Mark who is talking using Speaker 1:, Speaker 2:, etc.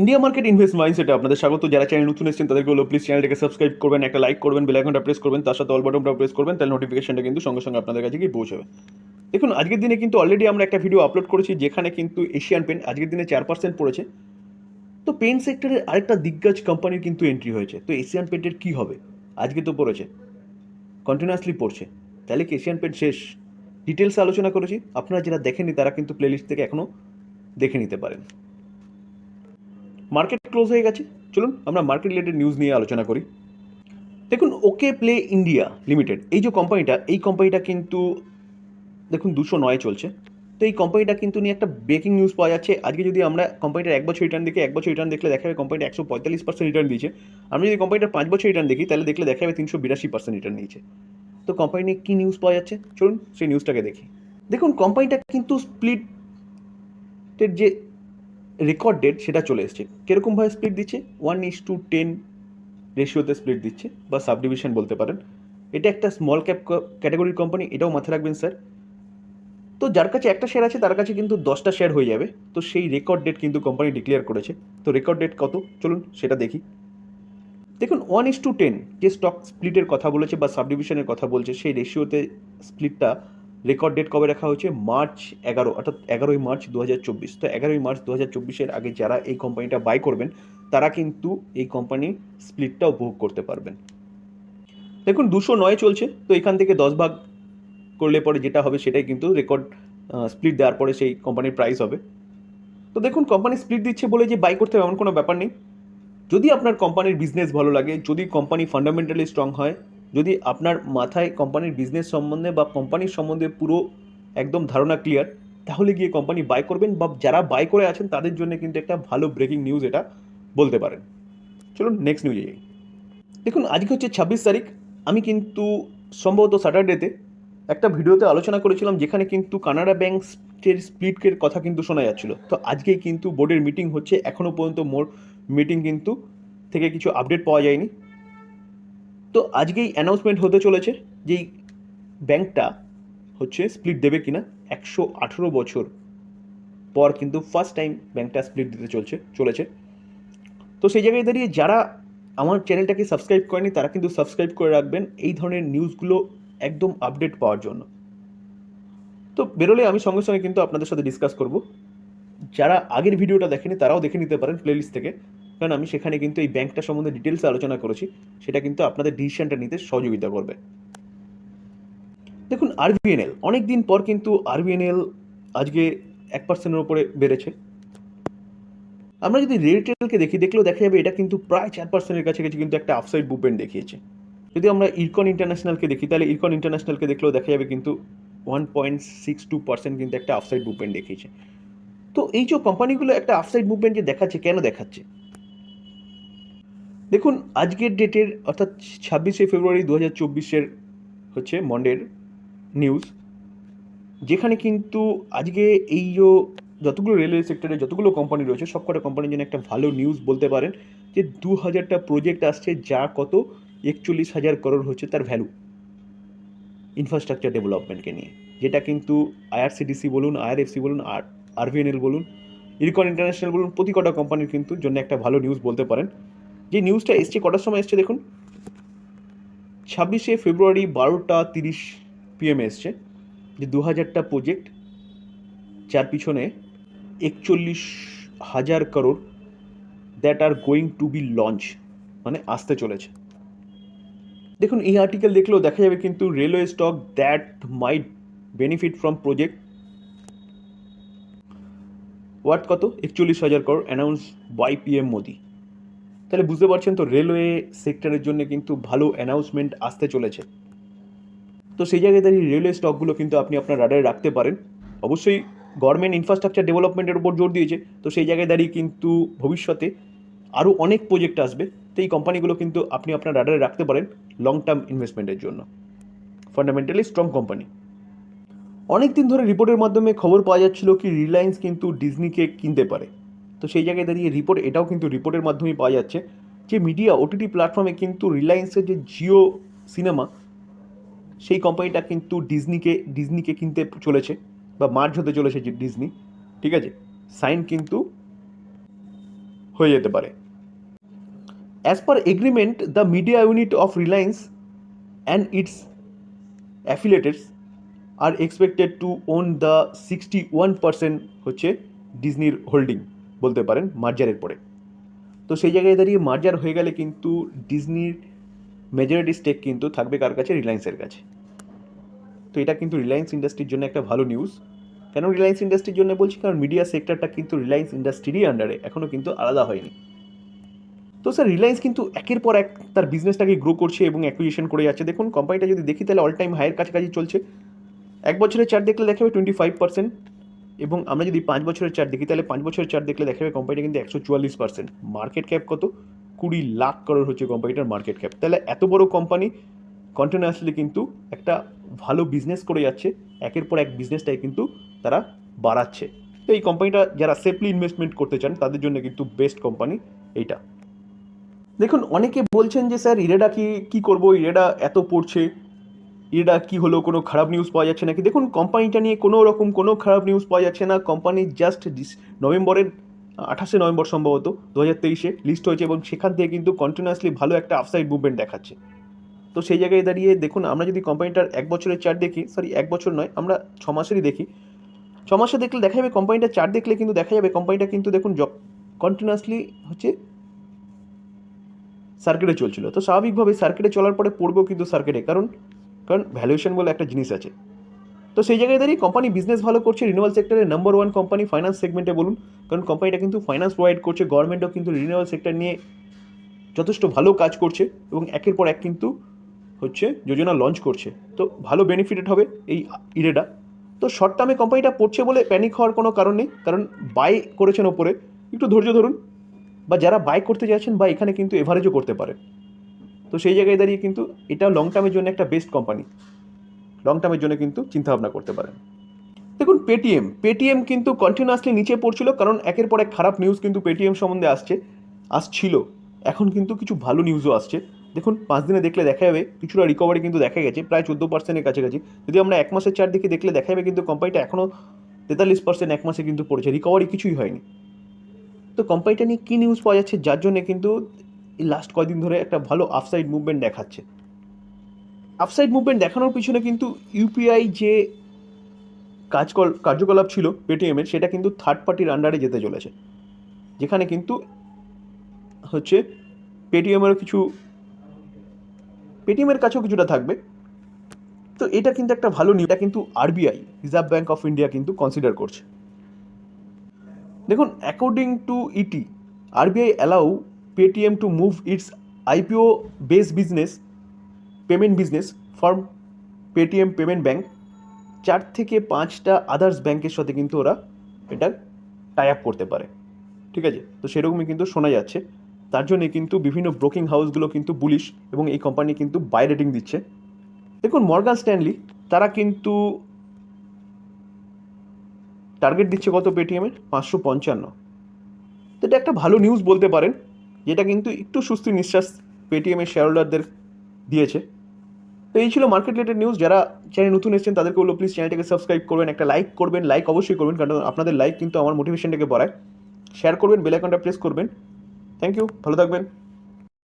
Speaker 1: India market invest মাইন্ডসেটে আপনাদের স্বাগত। যারা চ্যানেল নতুন এসেছেন, তাদেরকে হলো প্লিজ চ্যানেলটাকে সাবস্ক্রাইব করবেন, একটা লাইক করবেন বেল আইকনটা প্রেস করবেন, তার সাথে অল বাটনটা প্রেস করবেন, তাহলে নোটিফিকেশনটা কিন্তু সঙ্গে সঙ্গে আপনাদের কাছে গিয়ে পৌঁছাবে। দেখুন, আজকের দিনে কিন্তু অলরেডি আমরা একটা ভিডিও আপলোড করেছি, যেখানে কিন্তু এশিয়ান পেন আজকের দিনে চার পার্সেন্ট পড়েছে। তো পেন সেক্টরের আরেকটা দিগ্গজ কোম্পানির কিন্তু এন্ট্রি হয়েছে। তো এশিয়ান পেন্টের কী হবে? আজকে তো পড়েছে। কন্টিনিউয়াসলি পড়ছে। তাহলে কি এশিয়ান পেন্ট শেষ? ডিটেলসে আলোচনা করেছি। আপনারা যারা দেখেননি, তারা কিন্তু প্লেলিস্ট থেকে এখনও দেখে নিতে পারেন। মার্কেট ক্লোজ হয়ে গেছে। চলুন আমরা মার্কেট রিলেটেড নিউজ নিয়ে আলোচনা করি। দেখুন ওকে প্লে ইন্ডিয়া লিমিটেড এই যে কোম্পানিটা এই কোম্পানিটা কিন্তু, দেখুন, দুশো নয় চলছে। তো এই কোম্পানিটা কিন্তু নিয়ে একটা ব্রেকিং নিউজ পাওয়া যাচ্ছে। আজকে যদি আমরা কোম্পানিটার এক বছর রিটার্ন দেখি, এক বছর রিটার্ন দেখলে দেখা যাবে কোম্পানিটা একশো পঁয়তাল্লিশ পার্সেন্ট রিটার্ন দিয়েছে। আমরা যদি কোম্পানিটার পাঁচ বছর রিটার্ন দেখি, তাহলে দেখলে দেখা যাবে তিনশো বিরাশি পার্সেন্ট রিটার্ন নিয়েছে। তো কোম্পানি নিয়ে কী নিউজ পাওয়া যাচ্ছে? চলুন সেই নিউজটাকে দেখি। দেখুন কোম্পানিটা কিন্তু স্প্লিটের যে রেকর্ড ডেট সেটা চলে এসছে। কীরকমভাবে স্প্লিট দিচ্ছে? ওয়ান ইস টু টেন রেশিওতে স্প্লিট দিচ্ছে বা সাবডিভিশন বলতে পারেন। এটা একটা স্মল ক্যাপ ক্যাটাগরির কোম্পানি এটাও মাথায় রাখবেন স্যার তো যার কাছে একটা শেয়ার আছে, তার কাছে কিন্তু দশটা শেয়ার হয়ে যাবে। তো সেই রেকর্ড ডেট কিন্তু কোম্পানি ডিক্লেয়ার করেছে। তো রেকর্ড ডেট কত? চলুন সেটা দেখি। দেখুন ওয়ান ইস টু টেন যে স্টক স্প্লিটের কথা বলেছে বা সাবডিভিশনের কথা বলছে, সেই রেশিওতে স্প্লিটটা রেকর্ড ডেট কবে রাখা হয়েছে? মার্চ এগারো, অর্থাৎ এগারোই মার্চ দু হাজার চব্বিশ। তো এগারোই মার্চ দু হাজার চব্বিশের আগে যারা এই কোম্পানিটা বাই করবেন, তারা কিন্তু এই কোম্পানি স্প্লিটটা উপভোগ করতে পারবেন। দেখুন, দুশো নয় চলছে, তো এখান থেকে দশ ভাগ করলে পরে যেটা হবে সেটাই কিন্তু রেকর্ড স্প্লিট দেওয়ার পরে সেই কোম্পানির প্রাইস হবে। তো দেখুন, কোম্পানি স্প্লিট দিচ্ছে বলে যে বাই করতে হবে, এমন কোনো ব্যাপার নেই। যদি আপনার কোম্পানির বিজনেস ভালো লাগে, যদি কোম্পানি ফান্ডামেন্টালি স্ট্রং হয় যদি আপনার মাথায় কোম্পানির বিজনেস সম্বন্ধে বা কোম্পানির সম্বন্ধে পুরো একদম ধারণা ক্লিয়ার তাহলে গিয়ে কোম্পানি বাই করবেন বা যারা বাই করে আছেন তাদের জন্য কিন্তু একটা ভালো ব্রেকিং নিউজ এটা বলতে পারেন। চলুন নেক্সট নিউজে যাই। দেখুন, আজকে হচ্ছে ছাব্বিশ তারিখ। আমি কিন্তু সম্ভবত স্যাটারডেতে একটা ভিডিওতে আলোচনা করেছিলাম যেখানে কিন্তু কানাডা ব্যাংকের স্প্লিটের কথা কিন্তু শোনা যাচ্ছিল। তো আজকেই কিন্তু বোর্ডের মিটিং হচ্ছে। এখনও পর্যন্ত মোর মিটিং কিন্তু থেকে কিছু আপডেট পাওয়া যায়নি। তো আজকেই অ্যানাউন্সমেন্ট হতে চলেছে যেই ব্যাংকটা হচ্ছে স্প্লিট দেবে কিনা। একশো আঠেরো বছর পর কিন্তু ফার্স্ট টাইম ব্যাংকটা স্প্লিট দিতে চলছে, চলেছে। তো সেই জায়গায় দাঁড়িয়ে যারা আমার চ্যানেলটাকে সাবস্ক্রাইব করেনি, তারা কিন্তু সাবস্ক্রাইব করে রাখবেন এই ধরনের নিউজগুলো একদম আপডেট পাওয়ার জন্য। তো বেরোলে আমি সঙ্গে সঙ্গে কিন্তু আপনাদের সাথে ডিসকাস করব। যারা আগের ভিডিওটা দেখেনি, তারাও দেখে নিতে পারেন প্লেলিস্ট থেকে। কারণ আমি সেখানে কিন্তু এই ব্যাংকটা সম্বন্ধে ডিটেলস আলোচনা করেছি, সেটা কিন্তু আপনাদের ডিসিশনটা নিতে সহযোগিতা করবে। দেখুন আরবিএনএল অনেক দিন পর কিন্তু আরবিএনএল আজকে এক পার্সেন্টের ওপরে বেড়েছে। আমরা যদি রিটেলকে দেখি, দেখলেও দেখা যাবে এটা কিন্তু প্রায় চার পার্সেন্টের কাছে কাছে কিন্তু একটা আফসাইড মুভমেন্ট দেখিয়েছে। যদি আমরা ইরকন ইন্টারন্যাশনালকে দেখি, তাহলে ইরকন ইন্টারন্যাশনালকে দেখলেও দেখা যাবে কিন্তু one point six two percent কিন্তু একটা আফসাইড মুভমেন্ট দেখিয়েছে। তো এই যে কোম্পানিগুলো একটা আফসাইড মুভমেন্ট যে দেখাচ্ছে, কেন দেখাচ্ছে? দেখুন, আজকের ডেটের অর্থাৎ ছাব্বিশে ফেব্রুয়ারি দু হাজার চব্বিশের হচ্ছে মন্ডের নিউজ যেখানে কিন্তু আজকে এই যে যতগুলো রেলওয়ে সেক্টরে যতগুলো কোম্পানি রয়েছে, সবকটা কোম্পানির জন্য একটা ভালো নিউজ বলতে পারেন যে দু হাজারটা প্রজেক্ট আসছে যা কত? একচল্লিশ হাজার করোড় হচ্ছে তার ভ্যালু ইনফ্রাস্ট্রাকচার ডেভেলপমেন্টকে নিয়ে। যেটা কিন্তু আইআরসিডিসি বলুন আইআরএফসি বলুন, আর আরভিএনএল বলুন ইরকন ইন্টারন্যাশনাল বলুন প্রতি কটা কোম্পানির কিন্তু জন্য একটা ভালো নিউজ বলতে পারেন। যে নিউজটা এসছে, কটার সময় এসছে দেখুন? ছাব্বিশে ফেব্রুয়ারি বারোটা তিরিশ পিএমে এসছে যে দু হাজারটা প্রজেক্ট যার পিছনে একচল্লিশ হাজার crore that are going to be launch মানে আসতে চলেছে। দেখুন, এই আর্টিকেল দেখলেও দেখা যাবে কিন্তু railway stock that might benefit from project worth কত? একচল্লিশ হাজার crore announce by P M Modi. তাহলে বুঝতে পারছেন তো রেলওয়ে সেক্টরের জন্য কিন্তু ভালো অ্যানাউন্সমেন্ট আসতে চলেছে। তো সেই জায়গায় দাঁড়িয়ে রেলওয়ে স্টকগুলো কিন্তু আপনি আপনার রাডারে রাখতে পারেন। অবশ্যই গভর্নমেন্ট ইনফ্রাস্ট্রাকচার ডেভেলপমেন্টের উপর জোর দিয়েছে। তো সেই জায়গায় দাঁড়িয়ে কিন্তু ভবিষ্যতে আরও অনেক প্রজেক্ট আসবে। তো এই কোম্পানিগুলো কিন্তু আপনি আপনার রাডারে রাখতে পারেন লং টার্ম ইনভেস্টমেন্টের জন্য। ফান্ডামেন্টালি স্ট্রং কোম্পানি অনেক দিন ধরে রিপোর্টের মাধ্যমে খবর পাওয়া যাচ্ছিল কি রিলায়েন্স কিন্তু ডিজনিকে কিনতে পারে। তো সেই জায়গায় দাঁড়িয়ে রিপোর্ট এটাও কিন্তু রিপোর্টের মাধ্যমেই পাওয়া যাচ্ছে যে মিডিয়া ওটিটি প্ল্যাটফর্মে কিন্তু রিলায়েন্সের যে জিও সিনেমা সেই কোম্পানিটা কিন্তু ডিজনিকে ডিজনিকে কিনতে চলেছে বা মার্চ হতে চলেছে যে ডিজনি ঠিক আছে? সাইন কিন্তু হয়ে যেতে পারে। As per agreement the media unit of Reliance and its affiliateds are expected to own the sixty one percent হচ্ছে ডিজনির হোল্ডিং বলতে পারেন মার্জারের পরে। তো সেই জায়গায় দাঁড়িয়ে মার্জার হয়ে গেলে কিন্তু ডিজনির মেজরিটি স্টেক কিন্তু থাকবে কার কাছে? রিলায়েন্সের কাছে। তো এটা কিন্তু রিলায়েন্স ইন্ডাস্ট্রির জন্য একটা ভালো নিউজ কেন রিলায়েন্স ইন্ডাস্ট্রির জন্য বলছি? কারণ মিডিয়া সেক্টরটা কিন্তু রিলায়েন্স ইন্ডাস্ট্রিরই আন্ডারে এখনও কিন্তু আলাদা হয়নি। তো স্যার রিলায়েন্স কিন্তু একের পর এক তার বিজনেসটাকে গ্রো করছে এবং অ্যাকুইজিশন করে যাচ্ছে। দেখুন কোম্পানিটা যদি দেখি, তাহলে অল টাইম হায়ার কাছাকাছি চলছে। এক বছরের চার্ট দেখলে দেখাবে টোয়েন্টি ফাইভ পার্সেন্ট এবং আমরা যদি পাঁচ বছরের চার্ট দেখি, তাহলে পাঁচ বছরের চার্ট দেখলে দেখাবে কোম্পানিটা কিন্তু একশো চুয়াল্লিশ পার্সেন্ট মার্কেট ক্যাপ কত? কুড়ি লাখ করোড় হচ্ছে কোম্পানিটার মার্কেট ক্যাপ তাহলে এত বড় কোম্পানি কন্টিনিউয়াসলি কিন্তু একটা ভালো বিজনেস করে যাচ্ছে, একের পর এক বিজনেসটাই কিন্তু তারা বাড়াচ্ছে। তো এই কোম্পানিটা যারা সেফলি ইনভেস্টমেন্ট করতে চান, তাদের জন্য কিন্তু বেস্ট কোম্পানি এইটা। দেখুন, অনেকে বলছেন যে, স্যার, ইরেডা কি, কী করব? ইরেডা এত পড়ছে। ইরেডা কি হলো, কোনো খারাপ নিউজ পাওয়া যাচ্ছে নাকি? দেখুন, কোম্পানিটা নিয়ে কোনো রকম কোনো খারাপ নিউজ পাওয়া যাচ্ছে না। কোম্পানি জাস্ট নভেম্বরের, আঠাশে নভেম্বর সম্ভবত, দু হাজার তেইশে লিস্ট হয়েছে এবং সেখান থেকে কিন্তু কন্টিনিউয়াসলি ভালো একটা আফসাইড মুভমেন্ট দেখাচ্ছে। তো সেই জায়গায় দাঁড়িয়ে দেখুন, আমরা যদি কোম্পানিটার এক বছরের চার্ট দেখি সরি এক বছর নয়, আমরা ছ মাসেরই দেখি। ছ মাসে দেখলে দেখা যাবে কোম্পানিটার চার্ট দেখলে কিন্তু দেখা যাবে কোম্পানিটা কিন্তু দেখুন কন্টিনিউয়াসলি হচ্ছে সার্কিটে চলছিল। তো স্বাভাবিকভাবে সার্কিটে চলার পরে পড়বেও কিন্তু সার্কিটে কারণ কারণ ভ্যালুয়েশন বলে একটা জিনিস আছে। তো সেই জায়গায় দাঁড়িয়ে কোম্পানি বিজনেস ভালো করছে রিনিউয়াল সেক্টরের নাম্বার ওয়ান কোম্পানি ফাইন্যান্স সেগমেন্টে বলুন। কারণ কোম্পানিটা কিন্তু ফাইন্যান্স প্রোভাইড করছে গভর্নমেন্টও কিন্তু রিনিউয়াল সেক্টর নিয়ে যথেষ্ট ভালো কাজ করছে এবং একের পর এক কিন্তু হচ্ছে যোজনা লঞ্চ করছে। তো ভালো বেনিফিটেড হবে এই ইরেডা তো শর্ট টার্মে কোম্পানিটা পড়ছে বলে প্যানিক হওয়ার কোনো কারণ নেই, কারণ বাই করেছেন ওপরে। একটু ধৈর্য ধরুন। বা যারা বাই করতে যাচ্ছেন বা এখানে কিন্তু এভারেজও করতে পারে। তো সেই জায়গায় দাঁড়িয়ে কিন্তু এটা লং টার্মের জন্য একটা বেস্ট কোম্পানি লং টার্মের জন্য কিন্তু চিন্তাভাবনা করতে পারেন। দেখুন পেটিএম পেটিএম কিন্তু কন্টিনিউয়াসলি নিচে পড়ছিল কারণ একের পর এক খারাপ নিউজ কিন্তু পেটিএম সম্বন্ধে আসছে, আসছিল। এখন কিন্তু কিছু ভালো নিউজও আসছে। দেখুন, পাঁচ দিনে দেখলে দেখা যাবে, কিছুটা রিকভারি কিন্তু দেখা গেছে, প্রায় চোদ্দ পার্সেন্টের কাছাকাছি। যদি আমরা এক মাসের চার দিকে দেখলে দেখা যাবে কিন্তু কোম্পানিটা এখনও তেতাল্লিশ পার্সেন্ট এক মাসে কিন্তু পড়েছে। রিকভারি কিছুই হয়নি। তো কোম্পানিটা নিয়ে কী নিউজ পাওয়া যাচ্ছে? যার জন্য কিন্তু এই লাস্ট কয়দিন ধরে একটা ভালো আফসাইড মুভমেন্ট দেখাচ্ছে। আফসাইড মুভমেন্ট দেখানোর পিছনে কিন্তু ইউপিআই যে কাজ কার্যকলাপ ছিল পেটিএমের সেটা কিন্তু থার্ড পার্টির আন্ডারে যেতে চলেছে। যেখানে কিন্তু হচ্ছে পেটিএমেরও কিছু পেটিএমের কাছেও কিছুটা থাকবে। তো এটা কিন্তু একটা ভালো নিউজ এটা কিন্তু RBI Reserve Bank of India কিন্তু কনসিডার করছে। দেখুন according to ET RBI allow Paytm to move its IPO base business payment business from Paytm Payment Bank চার থেকে পাঁচটা আদার্স ব্যাংকের সাথে কিন্তু ওরা এটা টাই আপ করতে পারে। ঠিক আছে? তো সেরকমই কিন্তু শোনা যাচ্ছে। তার জন্যে কিন্তু বিভিন্ন ব্রোকিং হাউসগুলো কিন্তু বুলিশ এবং এই কোম্পানি কিন্তু বাই রেটিং দিচ্ছে। দেখুন মর্গান স্ট্যানলি তারা কিন্তু টার্গেট দিচ্ছে কত পেটিএমের পাঁচশো পঞ্চান্ন। তো এটা একটা ভালো নিউজ বলতে পারেন। যেটা কিন্তু একটু সুস্থ নিঃশ্বাস পেটিএমের শেয়ার হোল্ডারদের দিয়েছে। তো এই ছিল মার্কেট রিলেটেড নিউজ যারা চ্যানেল নতুন এসেছেন, তাদেরকে বলব প্লিজ চ্যানেলটাকে সাবস্ক্রাইব করবেন, একটা লাইক করবেন লাইক অবশ্যই করবেন, কারণ আপনাদের লাইক কিন্তু আমার মোটিভেশনটাকে বাড়ায়। শেয়ার করবেন বেল আইকনটা প্রেস করবেন। থ্যাংক ইউ ভালো থাকবেন।